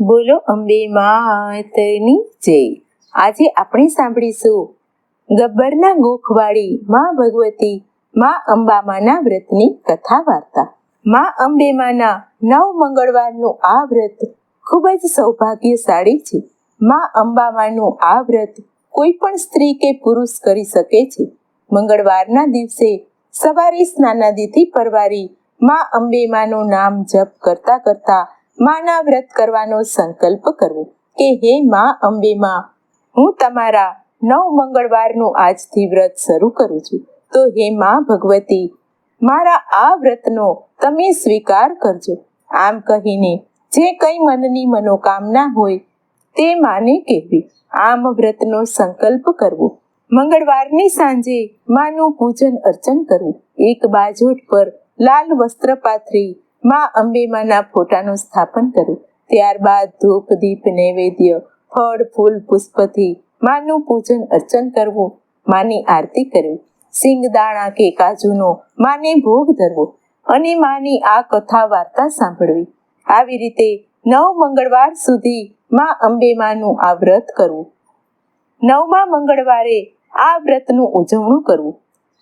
બોલો, અંબે માતની જય. આજે આપણે સાંભળીશું, ગબ્બરના ગોખવાળી માં ભગવતી, માં અંબામાના વ્રતની કથા વાર્તા. માં અંબેમાના નવ મંગળવારનું આ વ્રત ખૂબ જ સૌભાગ્યશાળી છે. માં અંબામાનું આ વ્રત કોઈ પણ સ્ત્રી કે પુરુષ કરી શકે છે. મંગળવારના દિવસે સવારે સ્નાનાદિથી પરવારી માં અંબેમાનું નામ જપ કરતા કરતા માના વ્રત કરવાનો સંકલ્પ કરવો કે હે માં અંબેમાં હું તમારા નવ મંગળવારનું આજથી વ્રત શરૂ કરું છું. તો હે માં ભગવતી, મારા આ વ્રતનો તમે સ્વીકાર કરજો. આમ કહીને જે કંઈ મનની મનોકામના હોય તે માને કહેવી. આમ વ્રતનો સંકલ્પ કરવો. મંગળવારની સાંજે માનું પૂજન અર્ચન કરવું. એક બાજોટ પર લાલ વસ્ત્ર પાથરી માં અંબેમાના ફોટાનું સ્થાપન કર્યું. ત્યારબાદ ધૂપ, દીપ, નૈવેદ્ય, ફળ, ફૂલ, પુષ્પથી માનું પૂજન અર્ચન કરવું, માની આરતી કરવી. સિંગદાણા કે કાજુનો માને ભોગ ધરવો અને માની આ કથા વાર્તા સાંભળવી. આવી રીતે નવ મંગળવાર સુધી માં અંબેમાનું આ વ્રત કરવું. નવમા મંગળવારે આ વ્રતનું ઉજવણું કરવું.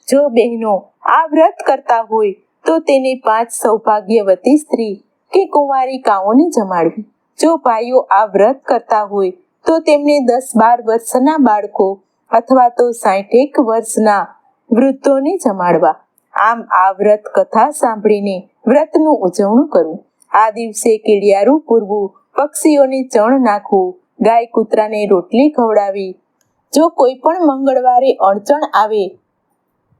જો બહેનો આ વ્રત કરતા હોય તો તેને પાંચ સૌભાગ્યવતી સ્ત્રી કે કુંવારિકાઓને જમાડવી. જો ભાઈઓ આ વ્રત કરતા હોય, તો તેમને દસ બાર વર્ષના બાળકો અથવા તો સાઠેક વર્ષના વૃદ્ધોને જમાડવા. આમ આ વ્રત કથા સાંભળીને વ્રતનું ઉજવણું કરવું. આ દિવસે કીડિયારું પૂરવું, પક્ષીઓને ચણ નાખવું, ગાય કૂતરાને રોટલી ખવડાવી. જો કોઈ પણ મંગળવારે અડચણ આવે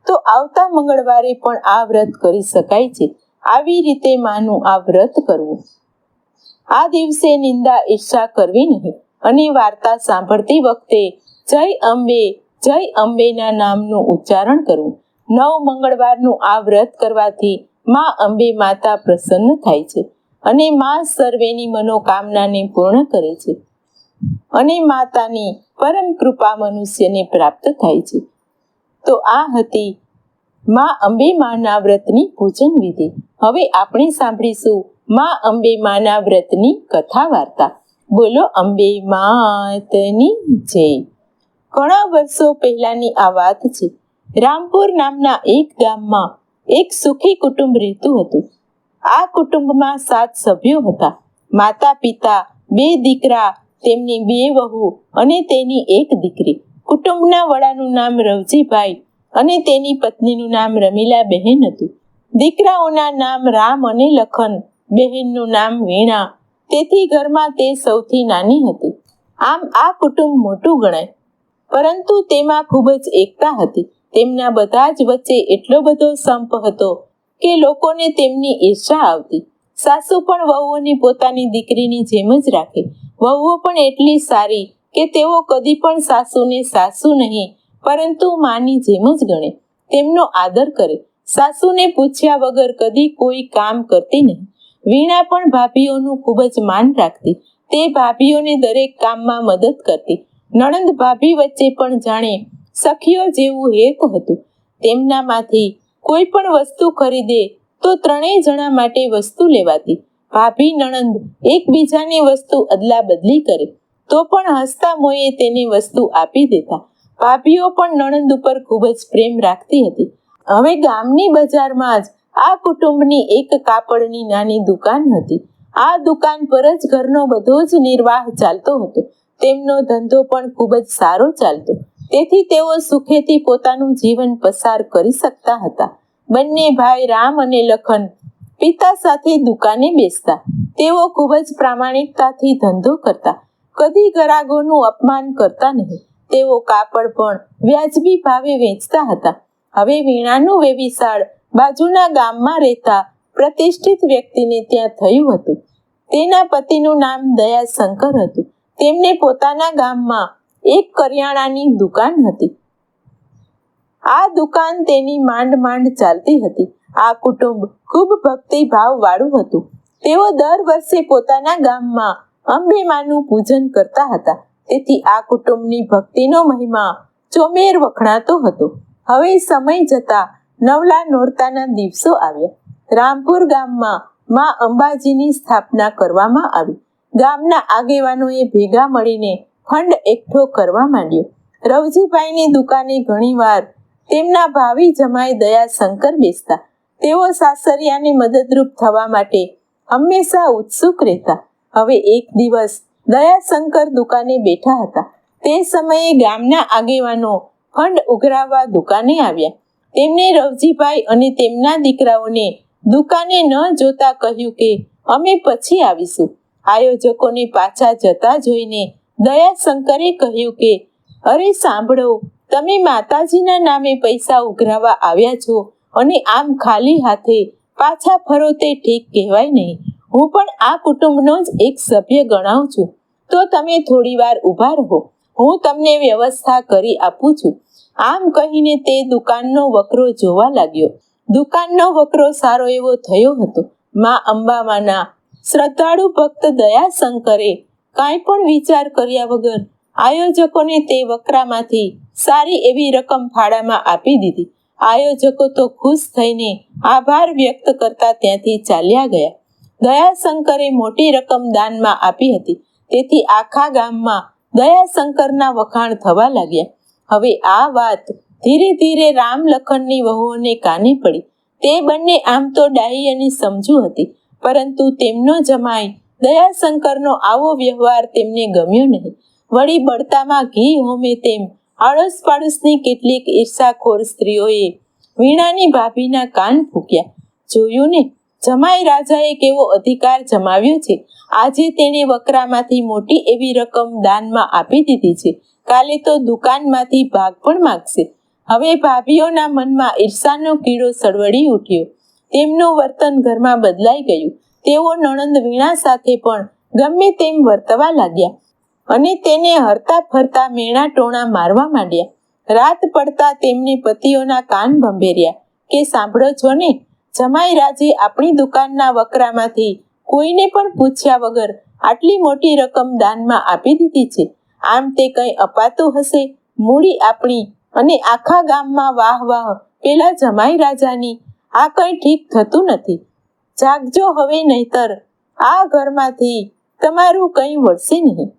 તો આવતા મંગળવારે પણ આ વ્રત કરી શકાય છે. આવી રીતે માનું આ વ્રત કરવું. આ દિવસે નિંદા ઈર્ષા કરવી નહીં અને વાર્તા સાંભળતી વખતે જય અંબે, જય અંબેના નામનું ઉચ્ચારણ કરવું. નવ મંગળવારનું આ વ્રત કરવાથી માં અંબે માતા પ્રસન્ન થાય છે અને મા સર્વેની મનોકામનાને પૂર્ણ કરે છે અને માતાની પરમ કૃપા મનુષ્યને પ્રાપ્ત થાય છે. તો આ હતી માં અંબે માના વ્રતની પૂજન વિધિ. હવે આપણે સાંભળીશું માં અંબે માના વ્રતની કથા વાર્તા. બોલો અંબે માતની જય. ઘણા વર્ષો પહેલાની આ વાત છે. રામપુર નામના એક ગામમાં એક સુખી કુટુંબ રહેતું હતું. આ કુટુંબમાં સાત સભ્યો હતા. માતા પિતા બે દીકરા, તેમની બે વહુ અને તેની એક દીકરી. કુટુંબના વડાનું નામ રવજીભાઈ અને તેની પત્નીનું નામ રમીલા બહેન હતું. દીકરાઓના નામ રામ અને લખન, બહેનનું નામ વીણા. તેથી ઘરમાં તે સૌથી નાની હતી. આમ આ કુટુંબ મોટું ગણાય. પરંતુ તેમાં ખૂબ જ એકતા હતી. તેમના બધા જ વચ્ચે એટલો બધો સંપ હતો કે લોકોને તેમની ઈર્ષા આવતી. સાસુ પણ વહુઓની પોતાની દીકરીની જેમ જ રાખે. વહુઓ પણ એટલી સારી કે તેઓ કદી પણ સાસુને સાસુ નહીં, પરંતુ માની જેમ જ ગણે. તેમનો આદર કરે. સાસુને પૂછ્યા વગર કદી કોઈ કામ કરતી નહીં. વીણા પણ ભાભીઓનું ખૂબ જ માન રાખતી. તે ભાભીઓને દરેક કામમાં મદદ કરતી. નણંદ ભાભી વચ્ચે પણ જાણે સખીઓ જેવું હેત હતું. તેમનામાંથી કોઈ પણ વસ્તુ ખરીદે તો ત્રણેય જણા માટે વસ્તુ લેવાતી. ભાભી, નણંદ એકબીજાની વસ્તુ અદલા બદલી કરે. તો પણ હસતા મોએ તેની વસ્તુ આપી દેતા ભાભીઓ પણ નણંદ ઉપર ખૂબ જ પ્રેમ રાખતી હતી. હવે ગામની બજારમાં જ આ કુટુંબની એક કાપડની નાની દુકાન હતી. આ દુકાન પર જ ઘરનો બધો જ નિર્વાહ ચાલતો હતો. તેમનો ધંધો પણ ખૂબ જ સારો ચાલતો. તેથી તેઓ સુખેથી પોતાનું જીવન પસાર કરી શકતા હતા. બંને ભાઈ રામ અને લખન પિતા સાથે દુકાને બેસતા. તેઓ ખૂબ જ પ્રામાણિકતાથી ધંધો કરતા. કદી ગરાગોનું અપમાન કરતા નહીં. તેઓ કાપડ પણ વ્યાજબી ભાવે વેચતા હતા. હવે વીણાનું વેવિશાળ બાજુના ગામમાં રહેતા પ્રતિષ્ઠિત વ્યક્તિને ત્યાં થયું હતું. તેના પતિનું નામ દયાશંકર હતું. તેમને પોતાના ગામમાં એક કરિયાણાની દુકાન હતી. આ દુકાન તેની માંડ માંડ ચાલતી હતી. આ કુટુંબ ખૂબ ભક્તિભાવ વાળું હતું. તેઓ દર વર્ષે પોતાના ગામમાં અંબેમાનું પૂજન કરતા હતા. તેથી આ કુટુંબની ભક્તિનો મહિમા ચોમેર વખણાતો હતો. હવે સમય જતા નવલા નોરતાના દિવસો આવ્યા. રામપુર ગામમાં માં અંબાજીની સ્થાપના કરવામાં આવી. ગામના આગેવાનોએ ભેગા મળીને ફંડ એકઠો કરવા માંડ્યો. રવજીભાઈની દુકાને ઘણીવાર તેમના ભાવિ જમાઈ દયા શંકર બેસતા. તેઓ સાસરિયાને મદદરૂપ થવા માટે હંમેશા ઉત્સુક રહેતા. હવે એક દિવસ દયાશંકર દુકાને બેઠા હતા. તે સમયે ગામના આગેવાનો ફંડ ઉઘરાવવા દુકાને આવ્યા. તેમણે રવજીભાઈ અને તેમના દીકરાઓને દુકાને ન જોતા કહ્યું કે, અમે પછી આવીશું. આયોજકોને પાછા જતા જોઈને દયાશંકરે કહ્યું કે, અરે સાંભળો, તમે માતાજીના નામે પૈસા ઉઘરાવવા આવ્યા છો અને આમ ખાલી હાથે પાછા ફરો તે ઠીક કહેવાય નહીં. હું પણ આ કુટુંબનો જ એક સભ્ય ગણાવું છું. તો તમે થોડી વાર ઊભા રહો. હું તમને વ્યવસ્થા કરી આપું છું. આમ કહીને તે દુકાનનો વકરો જોવા લાગ્યો. દુકાનનો વકરો સારો એવો થયો હતો. માં અંબામાના શ્રદ્ધાળુ ભક્ત દયાશંકરે કાંઈ પણ વિચાર કર્યા વગર આયોજકોને તે વકરામાંથી સારી એવી રકમ ફાળામાં આપી દીધી. આયોજકો તો ખુશ થઈને આભાર વ્યક્ત કરતા ત્યાંથી ચાલ્યા ગયા. દયાશંકરે મોટી રકમ દાનમાં આપી હતી. તેથી આખા ગામમાં દયાશંકરના વખાણ થવા લાગ્યા. હવે આ વાત ધીરે ધીરે રામ લખનની વહુઓને કાને પડી. તે બંને આમ તો ડાહી અને સમજુ હતી, પરંતુ તેમનો જમાઈ દયાશંકરનો આવો વ્યવહાર તેમને ગમ્યો નહીં. વળી બળતામાં ઘી હોમે તેમ આડોશ પાડોશની કેટલીક ઈર્ષાખોર સ્ત્રીઓએ વીણાની ભાભીના કાન ફૂક્યા. જોયું ને જમાઈ રાજાએ કેવો અધિકાર જમાવ્યો છે? આજે તેણે વકરામાંથી મોટી એવી રકમ દાનમાં આપી દીધી છે. કાલે તો દુકાનમાંથી ભાગ પણ માગશે. હવે ભાભીઓના મનમાં ઈર્ષાનો કીડો સળવડી ઉઠ્યો. તેમનું વર્તન ઘરમાં બદલાઈ ગયું. તેઓ નણંદ વીણા સાથે પણ ગમે તેમ વર્તવા લાગ્યા અને તેને હરતા ફરતા મેણા ટોણા મારવા માંડ્યા. રાત પડતા તેમને પતિઓના કાન ભંભેર્યા કે સાંભળો છો ને? જમાઈ રાજે આપણી દુકાનના વકરામાંથી કોઈને પણ પૂછ્યા વગર આટલી મોટી રકમ દાનમાં આપી દીધી છે. આમ તે કંઈ અપાતું હશે? મૂડી આપણી અને આખા ગામમાં વાહ વાહ પેલા જમાઈ રાજાની. આ કંઈ ઠીક થતું નથી. જાગજો હવે નહીતર. આ ઘરમાંથી તમારું કંઈ વળશે નહીં.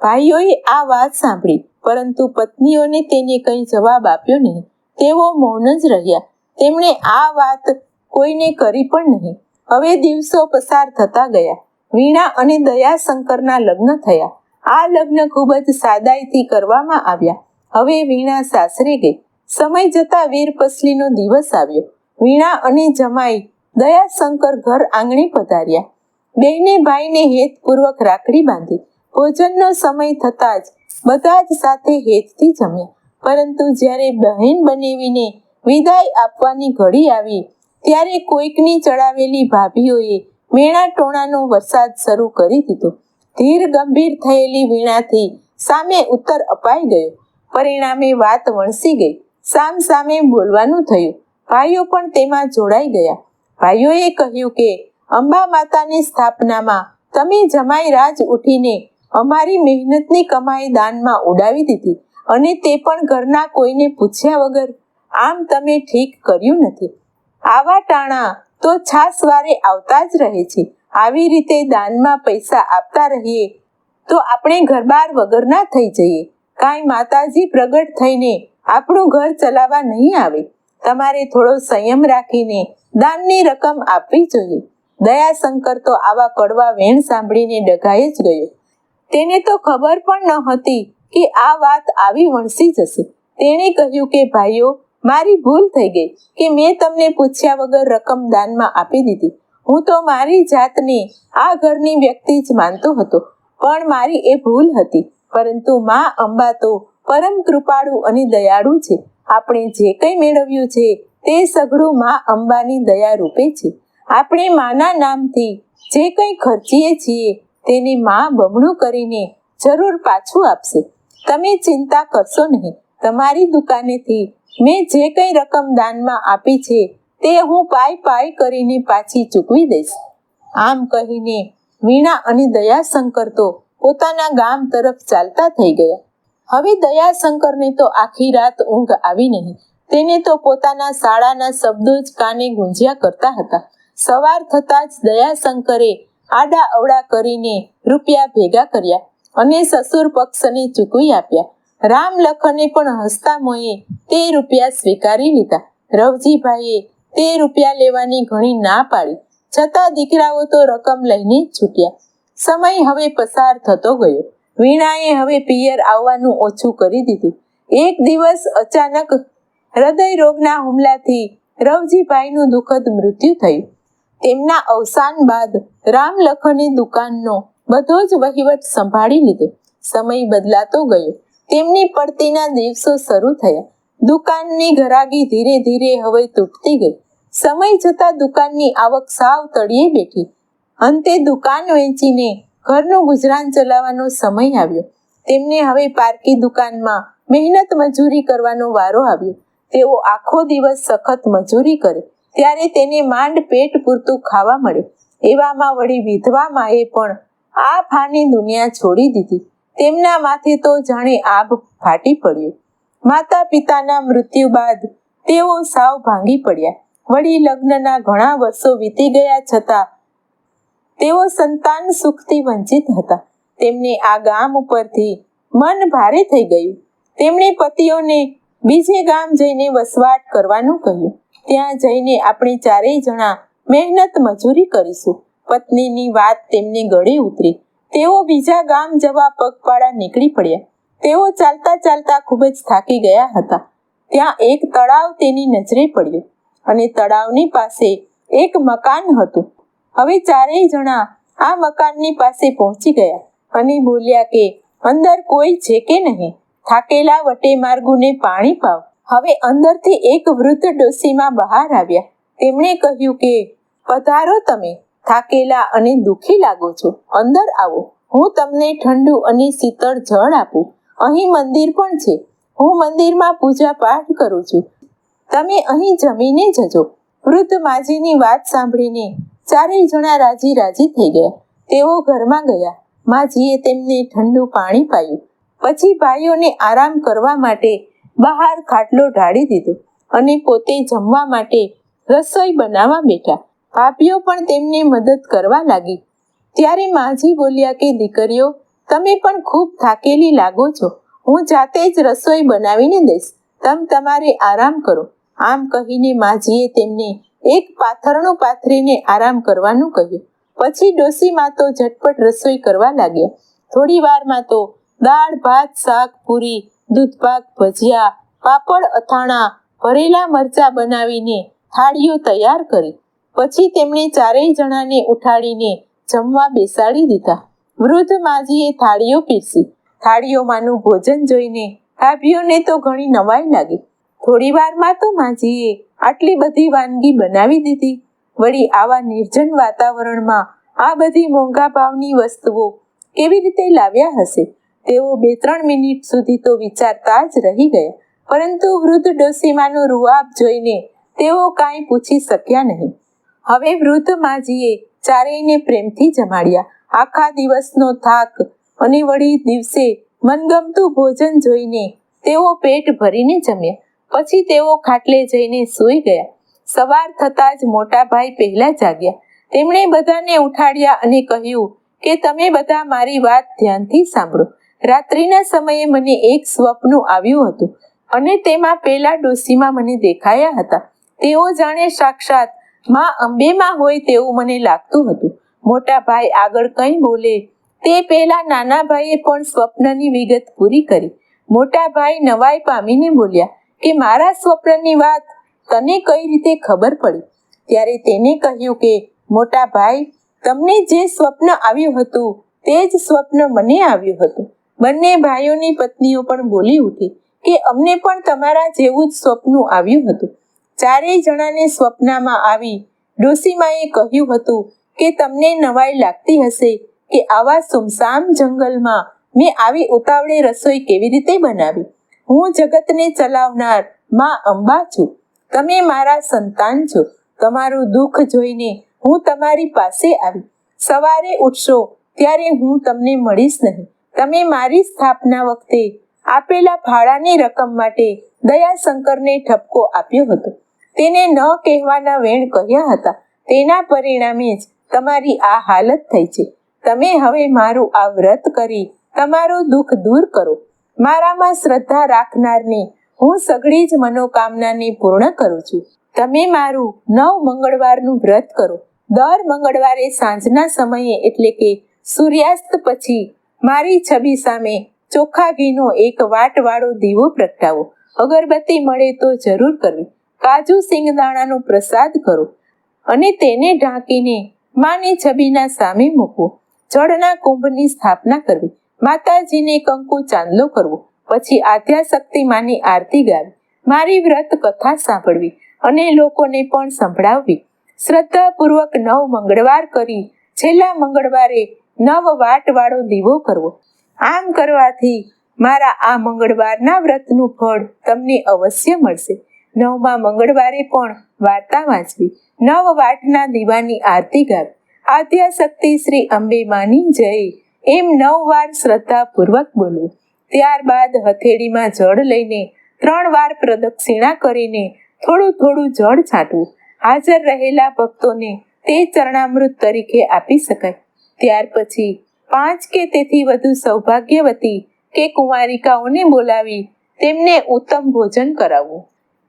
ભાઈઓએ આ વાત સાંભળી, પરંતુ પત્નીઓને તેને કંઈ જવાબ આપ્યો નહીં. તેઓ મૌન જ રહ્યા. તેમણે આ વાત કોઈને કરી પણ નહીં. હવે દિવસો પસાર થતા ગયા. વીણા અને દયાશંકરના લગ્ન થયા. આ લગ્ન ખૂબ જ સાદાઈથી કરવામાં આવ્યા. હવે વીણા સાસરે ગઈ. સમય જતા વીરપસલીનો દિવસ આવ્યો. વીણા અને જમાઈ દયાશંકર ઘર આંગણે પધાર્યા. બેને ભાઈને હેતપૂર્વક રાખડી બાંધી. ભોજનનો સમય થતાં જ બધા જ સાથે હેતથી જમ્યા. પરંતુ જ્યારે બહેન બનેવીને વિદાય આપવાની ઘડી આવી ત્યારે કોઈકની ચડાવેલી ભાભીઓએ મેણા ટોણાનો વરસાદ શરૂ કરી દીધો. ધીર ગંભીર થયેલી વીણાથી સામે ઉત્તર અપાઈ ગયો. પરિણામે વાત વણસી ગઈ. સામ સામે બોલવાનું થયું. ભાઈઓ પણ તેમાં જોડાઈ ગયા. ભાઈઓએ કહ્યું કે, અંબા માતાની સ્થાપનામાં તમે જમાઈ રાજ ઉઠીને અમારી મહેનતની કમાઈ દાનમાં ઉડાવી દીધી અને તે પણ ઘરના કોઈને પૂછ્યા વગર. આમ તમે ઠીક કર્યું નથી. આવા ટાણા તો છાસવારે આવતા જ રહે છે. આવી રીતે દાનમાં પૈસા આપતા રહીએ તો આપણે ઘરબાર વગરના થઈ જઈએ. કાંઈ માતાજી પ્રગટ થઈને આપણું ઘર ચલાવવા નહીં આવે. તમારે થોડો સંયમ રાખીને દાનની રકમ આપવી જોઈએ. દયાશંકર તો આવા કડવા વેણ સાંભળીને ડઘાઈ જ ગયો. તેને તો ખબર પણ ન હતી કે આ વાત આવી વણસી જશે. તેણે કહ્યું કે, ભાઈઓ મારી ભૂલ થઈ ગઈ કે મેં તમને પૂછ્યા વગર રકમ દાનમાં આપી દીધી. હું તો મારી જાતને આ ઘરની વ્યક્તિ જ માનતો હતો, પણ મારી એ ભૂલ હતી. પરંતુ મા અંબા તો પરમ કૃપાળુ અને દયાળુ છે. આપણે જે કંઈ મેળવ્યું છે, તે સઘળું મા અંબાની દયા રૂપે છે. આપણે માના નામથી જે કંઈ ખર્ચીએ છીએ, તેને મા બમણું કરીને જરૂર પાછું આપશે. તમે ચિંતા કરશો નહીં. તમારી દુકાનેથી મેં જે કંઈ રકમ દાનમાં આપી છે, તે હું પાય પાય કરીને પાછી ચૂકવી દઈશ. આમ કહીને વીણા અને દયાશંકર તો પોતાના ગામ તરફ ચાલતા થઈ ગયા. હવે દયાશંકરને તો આખી રાત ઊંઘ આવી નહીં. તેને તો પોતાના શાળાના શબ્દો જ કાને ગુંજ્યા કરતા હતા. સવાર થતાં જ દયાશંકરે આડા અવડા કરીને રૂપિયા ભેગા કર્યા અને સસુર પક્ષને ચૂકવી આપ્યા. રામ લખને પણ હસતા મોએ તે રૂપિયા સ્વીકારી લીધા. રવજીભાઈએ તે રૂપિયા લેવાની ઘણી ના પાડી. છતાં દીકરાઓ તો રકમ લઈને છૂટ્યા. સમય હવે પસાર થતો ગયો. વીણાએ હવે પિયર આવવાનું ઓછું કરી દીધું. એક દિવસ અચાનક હૃદય રોગના હુમલાથી રવજીભાઈનું દુઃખદ મૃત્યુ થયું. તેમના અવસાન બાદ રામ લખને દુકાનનો બધો જ વહીવટ સંભાળી લીધો. સમય બદલાતો ગયો. તેમની પડતીના દિવસો શરૂ થયા. દુકાનની ઘરાગી ધીરે ધીરે હવે તૂટતી ગઈ. સમય જતાં દુકાનની આવક સાવ તળિયે બેઠી. અંતે દુકાન વેચીને ઘરનું ગુજરાન ચલાવવાનો સમય આવ્યો. તેમને હવે પારકી દુકાનમાં મહેનત મજૂરી કરવાનો વારો આવ્યો. તેઓ આખો દિવસ સખત મજૂરી કરે. ત્યારે તેને માંડ પેટ પૂરતું ખાવા મળે. એવામાં વળી વિધવા માએ પણ આ ફાની દુનિયા છોડી દીધી. તેમના માથે તો જાણે આભ ફાટી પડ્યો. માતા પિતાના મૃત્યુ બાદ તેઓ સાવ ભાંગી પડ્યા. વળી લગ્નના ઘણા વર્ષો વીતી ગયા છતાં તેઓ સંતાન સુખથી વંચિત હતા. તેમને આ ગામ ઉપરથી મન ભારે થઈ ગયું. તેમણે પતિઓને બીજે ગામ જઈને વસવાટ કરવાનું કહ્યું. ત્યાં જઈને આપણે ચારેય જણા મહેનત મજૂરી કરીશું. પત્નીની વાત તેમને ગળે ઉતરી. તેઓ બીજા ગામ જવા પગપાળા નીકળી પડ્યા. તેઓ ચાલતા ચાલતા ખૂબ જ થાકી ગયા હતા. ત્યાં એક તળાવ તેની નજરે પડ્યું અને તળાવની પાસે એક મકાન હતું. હવે ચારેય જણા આ મકાનની પાસે પહોંચી ગયા અને બોલ્યા કે, અંદર કોઈ છે કે નહીં? થાકેલા વટે માર્ગુને પાણી પાવ. હવે અંદરથી એક વૃદ્ધ ડોસીમાં બહાર આવ્યા. તેમણે કહ્યું કે, પધારો તમે. થાકેલા અને દુખી લાગો છો. અંદર આવો. હું તમને ઠંડુ અને શીતળ જળ આપું. અહીં મંદિર પણ છે. હું મંદિરમાં પૂજા પાઠ કરું છું. તમે અહીં જમીને જજો. વૃદ્ધ માજીની વાત સાંભળીને ચારેય જણા રાજી રાજી થઈ ગયા. તેઓ ઘરમાં ગયા. માજીએ તેમને ઠંડુ પાણી પાયું. પછી ભાઈઓને આરામ કરવા માટે બહાર ખાટલો ઢાળી દીધો અને પોતે જમવા માટે રસોઈ બનાવવા બેઠા. ભાભીઓ પણ તેમને મદદ કરવા લાગી. ત્યારે માજી બોલ્યા કે, દીકરીઓ, તમે પણ ખૂબ થાકેલી લાગો છો. હું જાતે જ રસોઈ બનાવીને દઈશ. તમ તમારે આરામ કરો. આમ કહીને માજીએ તેમને એક પાથરણું પાથરીને આરામ કરવાનું કહ્યું. પછી ડોસીમાં તો ઝટપટ રસોઈ કરવા લાગ્યા. થોડી વારમાં તો દાળ, ભાત, શાક, પૂરી દૂધપાક ભજીયા, પાપડ, અથાણા, ભરેલા મરચા બનાવીને થાળીઓ તૈયાર કરી. પછી તેમણે ચારેય જણાને ઉઠાડીને જમવા બેસાડી દીધા. વૃદ્ધ માજીએ થાળીઓ પીરસી. થાળીઓમાંનું ભોજન જોઈને ભાભીઓને તો ઘણી નવાઈ લાગી. થોડી વારમાં તો માજીએ આટલી બધી વાનગી બનાવી દીધી. વળી આવા નિર્જન વાતાવરણમાં આ બધી મોંઘા ભાવની વસ્તુઓ કેવી રીતે લાવ્યા હશે? તેઓ બે ત્રણ મિનિટ સુધી તો વિચારતા જ રહી ગયા. પરંતુ વૃદ્ધ ડોસીમાનો રૂઆબ જોઈને તેઓ કાંઈ પૂછી શક્યા નહીં. હવે વૃદ્ધ માજીએ ચારેયને પ્રેમથી જમાડ્યા. આખા દિવસનો થાક અને વળી દિવસે મનગમતું ભોજન જોઈને તેઓ પેટ ભરીને જમ્યા. પછી તેઓ ખાટલે જઈને સૂઈ ગયા. સવાર થતાં જ મોટા ભાઈ પહેલા જાગ્યા. તેમણે બધાને ઉઠાડ્યા અને કહ્યું કે, તમે બધા મારી વાત ધ્યાનથી સાંભળો. રાત્રિના સમયે મને એક સ્વપ્ન આવ્યું હતું અને તેમાં પેલા ડોસીમાં મને દેખાયા હતા. તેઓ જાણે સાક્ષાત માં અંબેમાં હોય તેવું મને લાગતું હતું. મોટા ભાઈ આગળ કંઈ બોલે, તે પહેલા નાના ભાઈએ પણ સ્વપ્નની વિગત પૂરી કરી. મોટા ભાઈ નવાઈ પામીને બોલ્યા કે, મારા સ્વપ્નની વાત તને કઈ રીતે ખબર પડી? ત્યારે તેને કહ્યું કે, મોટા ભાઈ, તમને જે સ્વપ્ન આવ્યું હતું, તે જ સ્વપ્ન મને આવ્યું હતું. બંને ભાઈઓની પત્નીઓ પણ બોલી ઉઠી કે, અમને પણ તમારા જેવું જ સ્વપ્ન આવ્યું હતું. ચારેય જણાને સ્વપ્નમાં આવી ડોસીમાએ કહ્યું હતું કે તમને નવાઈ લાગતી હશે કે આવા સુમસામ જંગલમાં મેં આવી ઉતાવળે રસોઈ કેવી રીતે બનાવી? હું જગતને ચલાવનારમાં અંબા છું. તમે મારા સંતાન છો. તમારું દુઃખ જોઈને હું તમારી પાસે આવી. સવારે ઉઠશો ત્યારે હું તમને મળીશ નહીં. તમે મારી સ્થાપના વખતે આપેલા ભાડાની રકમ માટે દયાશંકરને ઠપકો આપ્યો હતો. તેને ન કહેવાના વેણ કહ્યા હતા. તેના પરિણામે જ તમારી આ હાલત થઈ છે. તમે હવે મારું આ વ્રત કરી તમારું દુઃખ દૂર કરો. મારામાં શ્રદ્ધા રાખનારની હું સઘળી જ મનોકામનાને પૂર્ણ કરું છું. તમે મારું નવ મંગળવારનું વ્રત કરો. દર મંગળવારે સાંજના સમયે એટલે કે સૂર્યાસ્ત પછી મારી છબી સામે ચોખ્ખા ઘીનો એક વાટવાળો દીવો પ્રગટાવો. અગરબત્તી મળે તો જરૂર કરવી. કાજુ સિંગદાણાનો પ્રસાદ કરો અને તેને ઢાંકીને માની છબીના સામે મૂકવો. જળના કુંભની સ્થાપના કરવી. માતાજીને કંકુ ચાંદલો કરવો. પછી આદ્યાશક્તિ માની આરતી ગાવી. મારી વ્રત કથા સાંભળવી અને લોકોને પણ સંભળાવવી. શ્રદ્ધાપૂર્વક નવ મંગળવાર કરી છેલ્લા મંગળવારે નવ વાટવાળો દીવો કરવો. આમ કરવાથી મારા આ મંગળવારના વ્રતનું ફળ તમને અવશ્ય મળશે. નવમા મંગળવારે પણ વાર્તા વાંચવી. નવ વાટના દીવાની આરતી ગાવી. આદ્યાશક્તિ શ્રી અંબે માની જય એમ નવ વાર શ્રદ્ધાપૂર્વક બોલવું ત્યારબાદ હથેળીમાં જળ લઈને ત્રણ વાર પ્રદક્ષિણા કરીને થોડું થોડું જળ છાંટવું હાજર રહેલા ભક્તોને તે ચરણામૃત તરીકે આપી શકાય. ત્યાર પછી પાંચ કે તેથી વધુ સૌભાગ્યવતી કે કુંવારિકાઓને બોલાવી તેમને ઉત્તમ ભોજન કરાવવું.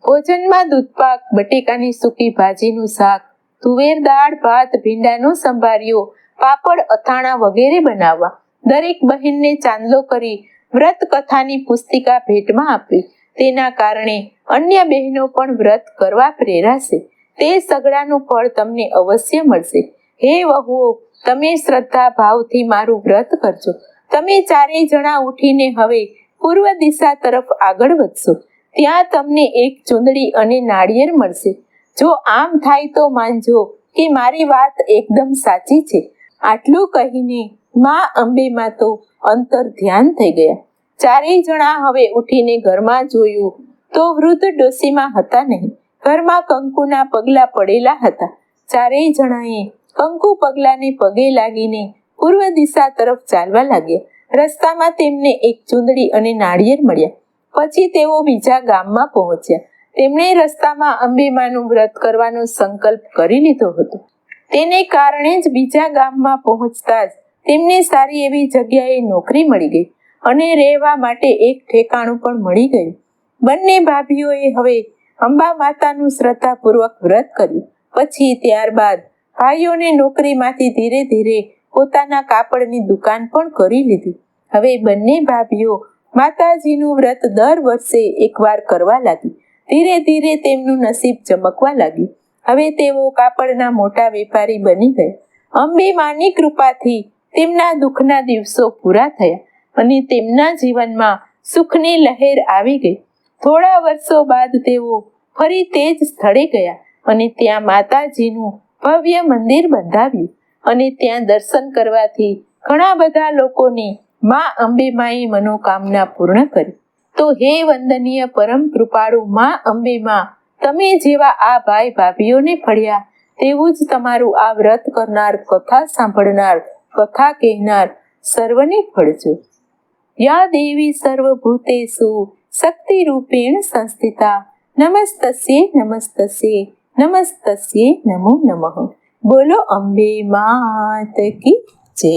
ભોજનમાં દૂધપાક, બટેકાની સૂકી ભાજીનું શાક, તુવેર દાળ, ભાત, ભીંડાનું સંભાર્યો, પાપડ, અથાણા વગેરે બનાવવા. દરેક બહેનને ચાંદલો કરી વ્રત કથાની પુસ્તિકા ભેટમાં આપવી તેના કારણે અન્ય બહેનો પણ વ્રત કરવા પ્રેરાશે. તે સગડાનું ફળ તમને અવશ્ય મળશે. હે વહુઓ, તમે શ્રદ્ધા ભાવથી મારું વ્રત કરજો. તમે ચારેય જણા ઉઠીને હવે પૂર્વ દિશા તરફ આગળ વધશો. ત્યાં તમને એક ચૂંદડી અને નાળિયેર મળશે. જો આમ થાય તો માનજો કે મારી વાત એકદમ સાચી છે. આટલું કહીને માં અંબેમાં તો અંતર ધ્યાન થઈ ગયા. ચારેય જણા હવે ઉઠીને ઘરમાં જોયું તો વૃદ્ધ ડોસીમાં હતા નહીં. ઘરમાં કંકુના પગલા પડેલા હતા. ચારેય જણાએ કંકુ પગલાને પગે લાગીને પૂર્વ દિશા તરફ ચાલવા લાગ્યા. રસ્તામાં તેમને એક ચૂંદડી અને નાળિયેર મળ્યા. પછી તેઓ બીજા ગામમાં પહોંચ્યા. તેમણે રસ્તામાં અંબેમાનું વ્રત કરવાનો સંકલ્પ કરી લીધો હતો. તેને કારણે જ બીજા ગામમાં પહોંચતા જ તેમને સારી એવી જગ્યાએ નોકરી મળી ગઈ અને રહેવા માટે એક ઠેકાણું પણ મળી ગયું. બંને ભાભીઓએ હવે અંબા માતાનું શ્રદ્ધાપૂર્વક વ્રત કર્યું. પછી ત્યારબાદ ભાઈઓને નોકરીમાંથી ધીરે ધીરે પોતાના કાપડની દુકાન પણ કરી લીધી. હવે બંને ભાભીઓ માતાજીનું વ્રત દર વર્ષે એકવાર કરવા લાગી. ધીરે ધીરે તેમનું નસીબ ચમકવા લાગ્યું. હવે તેઓ કાપડના મોટા વેપારી બની ગયા. અંબે માની કૃપાથી તેમના દુઃખના દિવસો પૂરા થયા અને તેમના જીવનમાં સુખની લહેર આવી ગઈ. થોડા વર્ષો બાદ તેઓ ફરી તે જ સ્થળે ગયા અને ત્યાં માતાજીનું ભવ્ય મંદિર બંધાવ્યું અને ત્યાં દર્શન કરવાથી ઘણા બધા લોકોની મા અંબેમાએ મનોકામના પૂર્ણ કરી. તો હે વંદનીય પરમ કૃપાળુ માં અંબેમાં, તમે જેવા આ ભાઈ ભાભીઓને ફળ્યા, તેવું જ તમારું આ વ્રત કરનાર, કથા સાંભળનાર, કથા કહેનાર સર્વને ફળજો. યા દેવી સર્વભૂતેષુ શક્તિ રૂપેણ સંસ્થિતા, નમસ્તસ્યે નમસ્તસ્યે નમસ્તસ્યે નમો નમઃ. બોલો અંબે માત કી જય.